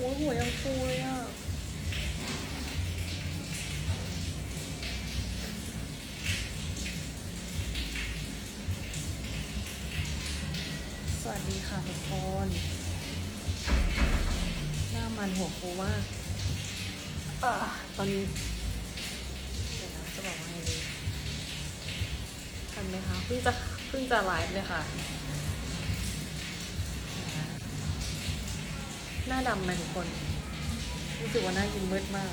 โอ้ยหัวยังฟูเลยอะสวัสดีค่ะทุกคนหน้ามันหัวฟูมากอะตอนนี้เดี๋ยวนะจะบอกว่าไงดีทันไหมคะเพิ่งจะเพิ่งจะไลฟ์เลยค่ะ หน้าดำไหมทุกคน รู้สึกว่าหน้ากินมืดมาก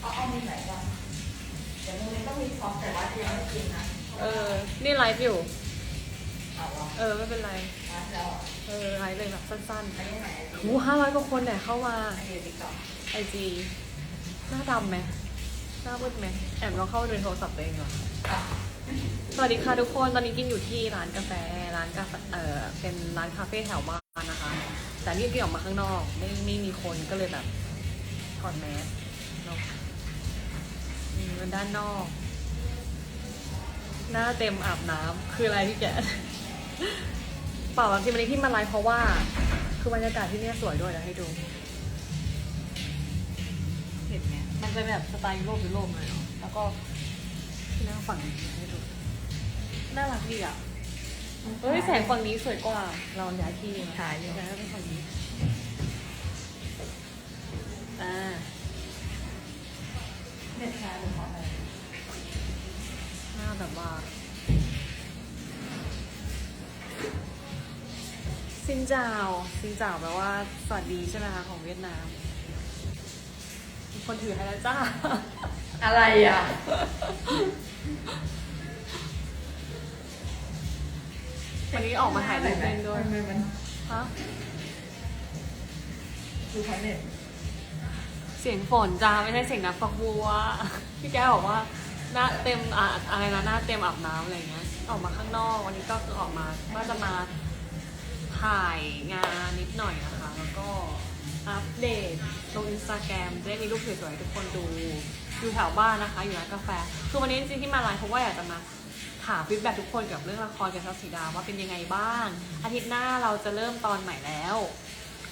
เอาเอามีไหนบ้างเดี๋ยวโมเมนต์ต้องมีพร้อมแต่ว่ายังไม่กินนะเออ นี่ไลฟ์อยู่ เอาวะเออไม่เป็นไรมาแล้วเออ ไลฟ์เลยแบบสั้นอันนี้ไหนๆหูห้าร้อยกว่าคนเนี่ยเข้ามาอันนี้ติ๊กต็อกไอจีหน้าดำไหมหน้ามืดไหมแอบลองเข้าไปดูในโทรศัพท์ตัวเองก่อนอะสวัสดีค่ะทุกคน ตอนนี้กินอยู่ที่ร้านกาแฟ ร้านกาแฟเออเป็น ร้านคาเฟ่แถวบ้านนะคะ แต่นี่กินออกมาข้างนอก ไม่ไม่มีคนก็เลยแบบถอดแมสเนาะมันด้านนอก หน้าเต็มอาบน้ำคืออะไรพี่แกเปล่าบางทีวันนี้ที่มาไลฟ์เพราะว่า คือบรรยากาศที่นี่สวยด้วยเดี๋ยวให้ดูเห็นไหมมันเป็นแบบสไตล์ยุโรปยุโรปหน่อยเนาะแล้วก็ที่นั่งฝั่งนี้ให้ดูน่ารักดีอะ เฮ้ยแสงฝั่งนี้สวยกว่า เราย้ายที่มาถ่ายอยู่ย้ายไปฝั่งนี้อ่าเน็ตแชร์หรือของอะไรหน้าแบบว่าซินเจ้าซินเจ้าแปลว่าสวัสดีใช่ไหมคะของเวียดนามมีคนถือให้แล้วจ้า อะไรอะ วันนี้ออกมาถ่ายรูปเล่นด้วยทำไมมันฮะดูใช้เน็ตเสียงฝนจ้าไม่ใช่เสียงน้ำฝักบัวพี่แกบอกว่าหน้าเต็มอะอะไรนะหน้าเต็มอาบน้ำอะไรเงี้ยออกมาข้างนอก วันนี้ก็คือออกมาว่าจะมาถ่ายงานนิดหน่อยนะคะ แล้วก็อัปเดตลงอินสตาแกรมจะได้มีรูปสวยๆให้ทุกคนดูอยู่แถวบ้านนะคะ อยู่ร้านกาแฟ คือวันนี้จริงๆที่มาไลฟ์เพราะว่าอยากจะมา ถามฟีดแบ็ทุกคนเกี่ยวกับเรื่องละครกับทัศสีดาว่าเป็นยังไงบ้าง อาทิตย์หน้าเราจะเริ่มตอนใหม่แล้ว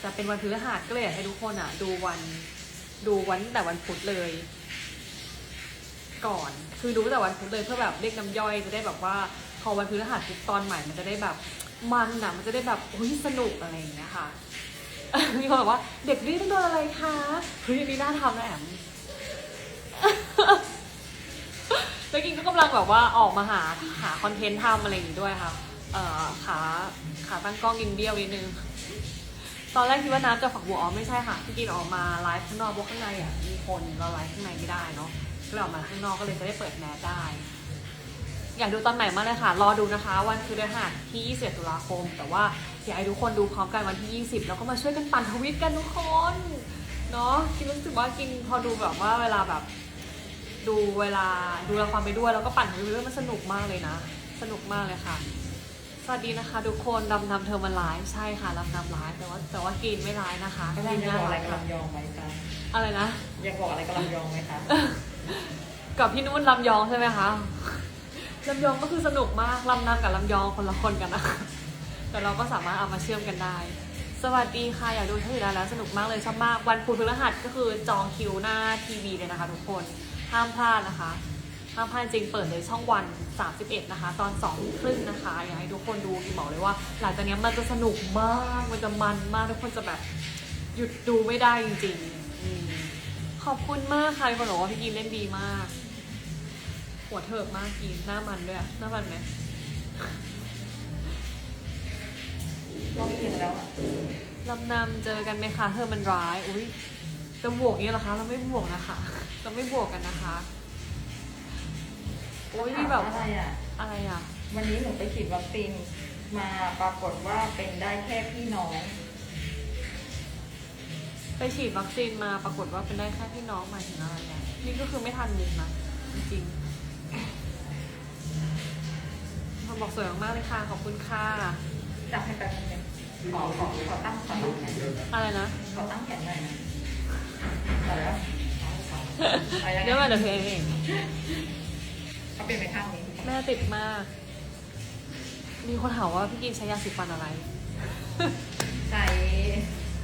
จะเป็นวันพฤหัสก็เลยอยากให้ทุกคนอะ ดูวันดูวันแต่วันพุธเลย ก่อน คือดูแต่วันพุธเลยเพื่อแบบเรียกน้ำย่อยจะได้แบบว่าพอวันพฤหัสปุ๊บตอนใหม่มันจะได้แบบมันอะมันจะได้แบบเฮ้ยสนุกอะไรอย่างเงี้ยค่ะมีคนบอกว่าเด็กนี่ต้องโดนอะไรคะเฮ้ยอันนี้น่าทำนะแอม แล้วกินก็กำลังแบบว่าออกมาหาหาคอนเทนต์ทำอะไรอย่างงี้ด้วยค่ะ เอ่อขาขาตั้งกล้องกินเบี้ยวนิดนึง ตอนแรกคิดว่าน้ำจะฝักบัวอ๋อไม่ใช่ค่ะพี่กินออกมาไลฟ์ข้างนอกเพราะข้างในอะมีคนเราไลฟ์ข้างในไม่ได้เนาะก็เลยออกมาข้างนอกก็เลยจะได้เปิดแมสได้ อยากดูตอนใหม่มากเลยค่ะ รอดูนะคะ วันพฤหัสที่21ตุลาคม แต่ว่าอยากให้ทุกคนดูพร้อมกันวันที่ 20 แล้วก็มาช่วยกันปั่นทวิตกันทุกคน เนาะกินรู้สึกว่ากินพอดูแบบว่าเวลาแบบ ดูเวลาดูละครไปด้วยแล้วก็ปั่นทวิตไปด้วยมันสนุกมากเลยนะ สนุกมากเลยค่ะ สวัสดีนะคะทุกคนดำนำเธอมาไลฟ์ใช่ค่ะดำนำไลฟ์แต่ว่าแต่ว่ากินไม่ไลฟ์นะคะก็กิได้นจะหน้าบอกอะไรไลกับฟ์ลำยองไหมคะอะไรนะอยากบอกอะไรกับลำยองไหมคะกับพี่นุ่นลำยองใช่ไหมคะลำยองก็คือสนุกมากลำนำกับลำยองคนละคนกันนะคะแต่เราก็สามารถเอามาเชื่อมกันได้ สวัสดีค่ะอยากดูเธออยู่แล้วแล้วสนุกมากเลยชอบมากวันพุธพฤหัสก็คือจองคิวหน้าทีวีเลยนะคะทุกคน ห้ามพลาดนะคะห้ามพลาดจริงเปิดเลยช่องวัน 31 นะคะ ตอน2ครึ่งนะคะ อยากให้ทุกคนดูกินบอกเลยว่า หลังจากนี้มันจะสนุกมาก มันจะมันมากทุกคนจะแบบหยุดดูไม่ได้จริงๆอืมขอบคุณมากค่ะมีคนบอกว่าพี่กินเล่นดีมาก หัวเถิกมากกินหน้ามันด้วยอะหน้ามันไหมลองกินแล้วอะลำนำเจอกันไหมคะเธอมันร้าย อุ้ย จะบวกอย่างนี้เหรอคะ เราไม่บวกนะคะ เราไม่บวกกันนะคะ โอ้ยนี่แบบอะไรอะ อะไรอะ วันนี้หนูไปฉีดวัคซีนมาปรากฏว่าเป็นได้แค่พี่น้อง ไปฉีดวัคซีนมาปรากฏว่าเป็นได้แค่พี่น้องหมายถึงอะไรอะนี่ก็คือไม่ทันมุกนะจริงๆเขาบอกสวยมากๆเลยค่ะขอบคุณค่ะจับให้แป๊บนึงขอขอขอตั้งขอตั้งแขนอะไรนะ ขอตั้งแขนหน่อยนะ เดี๋ยวมาเดี๋ยวเธอเองเขาเป็นไปข้างนี้แม่ติดมาก มีคนถามว่าพี่กินใช้ยาสีฟันอะไร ใช้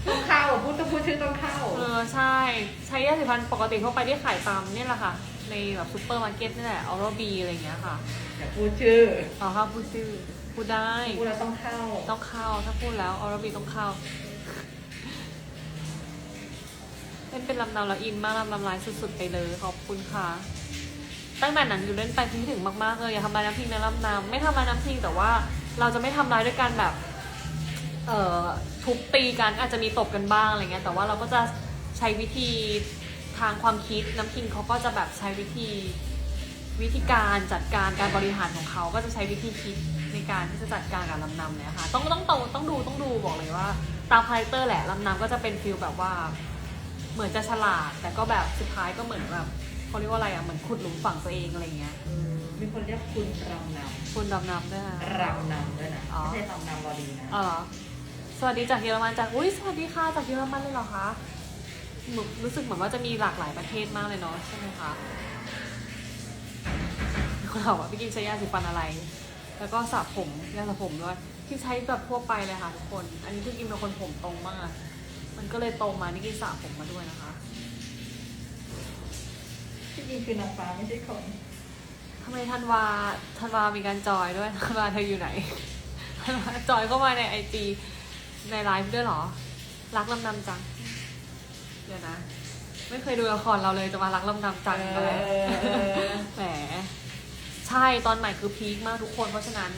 ต้องเข้าพูดต้องพูดชื่อต้องเข้า เออใช่ ใช้ยาสีฟันปกติทั่วไปที่ขายตามเนี่ยแหละค่ะ ในแบบซูเปอร์มาร์เก็ตนี่แหละออโรบีอะไรอย่างเงี้ยค่ะอย่าพูดชื่อเอาค่ะพูดชื่อ พูดได้ พูดแล้วต้องเข้า ต้องเข้าถ้าพูดแล้วออโรบีต้องเข้า เล่นเป็นลำนำแล้วอินมากลำนำลายสุดๆไปเลยขอบคุณค่ะ ตั้งแต่หนังอยู่เล่นไปคิดถึงมากๆเลยอย่าทำลายน้ำพิงในลำนำไม่ทำลายน้ำพิงแต่ว่าเราจะไม่ทำลายด้วยการแบบเอ่อทุบตีกันอาจจะมีตบกันบ้างอะไรเงี้ยแต่ว่าเราก็จะใช้วิธีทางความคิดน้ำพิงเขาก็จะแบบใช้วิธีวิธีการจัดการการบริหารของเขาก็จะใช้วิธีคิดในการที่จะจัดการกับลำนำเนี่ยค่ะต้องต้องต้องต้องดูต้องดูบอกเลยว่าตามคาแรคเตอร์แหละลำนำก็จะเป็นฟิลแบบว่า เหมือนจะฉลาด แต่ก็แบบสุดท้ายก็เหมือนแบบเขาเรียกว่าอะไรอะเหมือนขุดหลุมฝังตัวเองอะไรเงี้ยอืมมีคนเรียกคุณรำนคุณดำนำด้วยนะำรำนำด้วยนะอ๋อ ไม่ใช่รำนำรอดีนะเออสวัสดีจากเยอรมันจากอุ้ยสวัสดีค่ะจากเยอรมันเลยเหรอคะหนูรู้สึกเหมือนว่าจะมีหลากหลายประเทศมากเลยเนาะใช่ไหมคะมีคนถามว่าพี่กินใช้ยาสีฟันอะไร แล้วก็สระผมยาสระผมด้วยที่ใช้แบบทั่วไปเลยค่ะทุกคน อันนี้พี่กินเป็นคนผมตรงมาก มันก็เลยตรงมานี่กินสระผมมาด้วยนะคะที่จริงคือนางฟ้าไม่ใช่คนทำไมธันวาธันวามีการจอยด้วยธันวาเธออยู่ไหนธันวาจอยเข้ามาในไอจีในไลฟ์ด้วยเหรอ รักลำนำจัง เดี๋ยวนะ ไม่เคยดูละครเราเลยจะมารักลำนำจังเอเลยอแหม ใช่ตอนใหม่คือพีคมากทุกคนเพราะฉะนั้น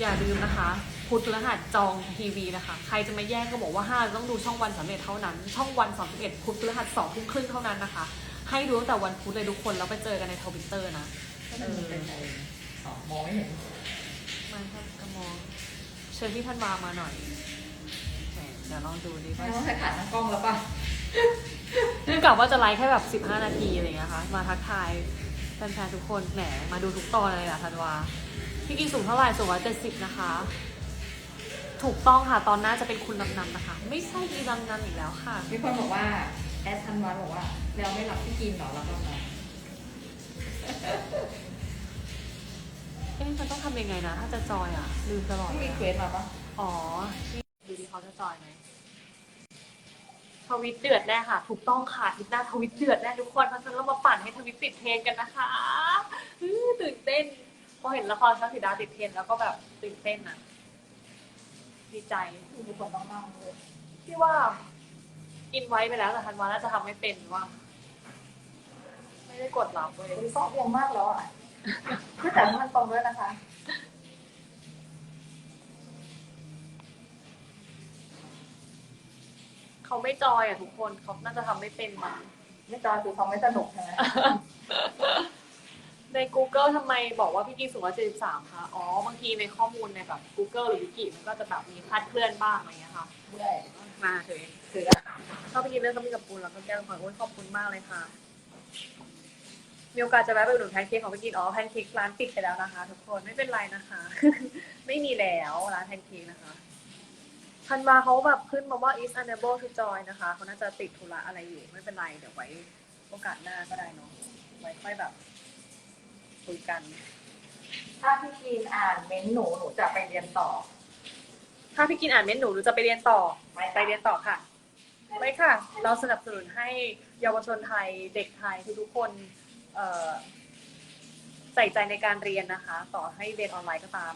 อย่าลืมนะคะพุธพฤหัสจองทีวีนะคะ ใครจะมาแย่งก็บอกว่าห้าต้องดูช่องวันสามเอ็ดเท่านั้น ช่องวันสามสิบเอ็ดพุธพฤหัสสองทุ่มครึ่งเท่านั้นนะคะ ให้ดูตั้งแต่วันพุธเลยทุกคนแล้วไปเจอกันในทวิตเตอร์นะก็มันเป็นอะไรอ๋อมองไม่เห็นมาครับกระมองเชิญพี่ท่านวามาหน่อยแหมเดี๋ยวลองดูดิไม่ว่าต้องใช้ขาตั้งกล้องแล้วป่ะคือกะว่าจะไลฟ์แค่แบบ15นาทีอะไรอย่างเงี้ยค่ะมาทักทาย แฟนๆทุกคนแหมมาดูทุกตอนเลยอะธันวาพี่กินสูงเท่าไหร่สูงร้อยเจ็ดสิบนะคะ ถูกต้องค่ะตอนหน้าจะเป็นคุณลำนำนะคะ ไม่ใช่อีลำนำอีกแล้วค่ะ มีคนบอกว่าแอดทันวันบอกว่าแล้วไม่รับที่กินเหรอรับแล้วนะเอ๊ะมันต้องทำยังไงนะ ถ้าจะจอยอะลืมตลอดไม่เลมียเควสมาปะอ๋อที่ดูดีเขาจะจอยไหม ทวิตเดือดแน่ค่ะ ถูกต้องค่ะทิศหน้าทวิตเดือดแน่ทุกคนเพราะฉะนั้นเรามาปั่นให้ทวิตติดเทรนด์กันนะคะอื้อตื่นเต้นพอเห็นละครช้างสีดาติดเทรนด์แล้วก็แบบตื่นเต้นอะ ดีใจมีคนต้องนั่งเลยที่ว่าอินไว้ไปแล้วแต่ทันวาน่าจะทำไม่เป็นว่า ไม่ได้กดรับเลย คุณซอกยังมากแล้วอะ คือแต่มันตรงด้วยนะคะ เขาไม่จอยอะทุกคนเขาน่าจะทำไม่เป็นมั้ง ไม่จอยคือเขาไม่สนุกใช่ไหมใน Google ทำไมบอกว่าพี่กีสูง173คะอ๋อบางทีในข้อมูลในแบบ Google หรือวิกิมันก็จะแบบมีคลาดเคลื่อนบ้างอะไรอย่างเงี้ยค่ะเมื่อยมาเถอะคือเข้าไปกินเรื่องขมิ้นกับปูนแล้วก็แก้วขอยโอ้ยขอบคุณมากเลยค่ะ มีโอกาสจะแวะไปอุดหนุนแพนเค้กของพี่กินอ๋อแพนเค้กร้านปิดไปแล้วนะคะ ทุกคนไม่เป็นไรนะคะ ไม่มีแล้วร้านแพนเค้กนะคะ ทันวาเขาแบบขึ้นมาว่า is unable to join นะคะเขาน่าจะติดธุระอะไรอยู่ไม่เป็นไร เดี๋ยวไว้โอกาสหน้าก็ได้เนาะไว้ค่อยแบบคุยกัน ถ้าพี่กินอ่านเม้นต์หนูหนูจะไปเรียนต่อ ถ้าพี่กินอ่านเม้นต์หนูหรือจะไปเรียนต่อไม่ไปเรียนต่อค่ะไม่ค่ะ เราสนับสนุนให้เยาวชนไทยเด็กไทยทุกๆคนเอ่อใส่ใจในการเรียนนะคะ ต่อให้เรียนออนไลน์ก็ตาม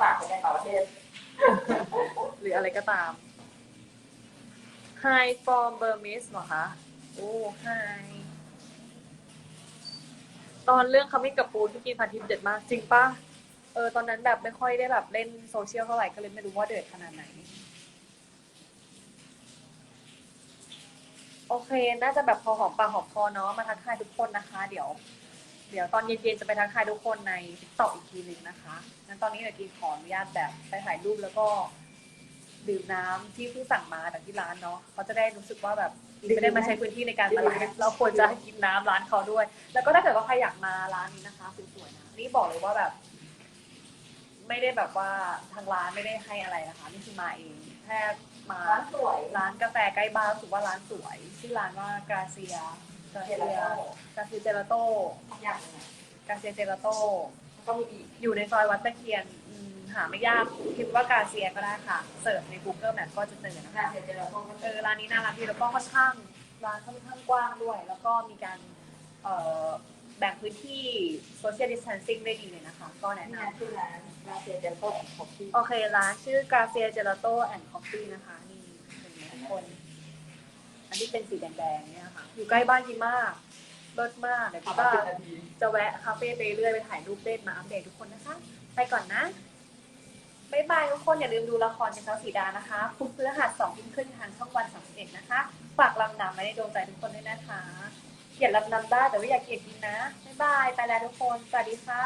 ฝากไปในต่างประเทศ หรืออะไรก็ตาม Hi from Burmese เหรอคะโอ้ Hi ตอนเรื่องคำมิกับปูนพี่กินพันทิพย์เด็ดมากจริงปะเออตอนนั้นแบบไม่ค่อยได้แบบเล่นโซเชียลเท่าไหร่ก็เลยไม่รู้ว่าเดือดขนาดไหน โอเค น่าจะแบบพอหอมปากหอมคอเนาะมาทักทายทุกคนนะคะ เดี๋ยว เดี๋ยวตอนเย็นๆจะไปทักทายทุกคนในติ๊กต็อกอีกทีหนึ่งนะคะ งั้นตอนนี้เดี๋ยวกินขออนุญาตแบบไปถ่ายรูปแล้วก็ดื่มน้ำที่เพิ่งสั่งมาจากที่ร้านเนาะเขาจะได้รู้สึกว่าแบบไม่ได้มาใช้พื้นที่ในการมาไลฟ์เราควรจะกินน้ำร้านเขาด้วย แล้วก็ถ้าเกิดว่าใครอยากมาร้านนี้นะคะสวยๆนะนี่บอกเลยว่าแบบ ไม่ได้แบบว่าทางร้านไม่ได้ให้อะไรนะคะนี่คือมาเองแค่มาร้านสวย ร้านกาแฟใกล้บ้านรู้สึกว่าร้านสวยชื่อร้านว่ากาเซีย กาเซียกาเซียเจลาโต้อย่างหนึงอะกาเซียเจลาโต้ก็มีอีกอยู่ในซอยวัดตะเคียนอืมหาไม่ยากพิมพ์ว่ากาเซียก็ได้ค่ะ เสิร์ชใน Google Map ก็จะเจอนะคะงานเสร็จแล้วก็เออร้านนี้น่ารักดีแล้วก็ค่อนข้างร้านค่อนข้างกว้างด้วย แล้วก็มีการเอ่อแบ่งพื้นที่ social distancing ได้ดีเลยนะคะ ก็แนะนงานคือร้านร้านเสร็จแล้วก็ขอบคุณำโอเค ร้านชื่อกาเซียเจลาโต้แอนด์คอฟฟี่นะคะ นี่เห็นไหมทุกคนอั นที่เป็นสีแดงๆเนี่ยค่ะ อยู่ใกล้บ้านพี่มากเลิศมากเดี๋ยวพี่ก็สิบนาจะแวะคาเฟ่ไปเรื่อยไปถ่ายรูปเล่นมาอัปเดตทุกคนนะคะ ไปก่อนนะบายบายทุกคนอย่าลืมดูละครในเช้าสีดานะคะพุธพฤหัสสองทุ่มครึ่งทางช่องวันสามสิบเอ็ดนะคะฝากลำนำไว้ในดวงใจทุกคนด้วยนะคะเขียนลำนำได้แต่ว่าอย่าเขียนกินนะบายบายไปแล้วทุกคนสวัสดีค่ะ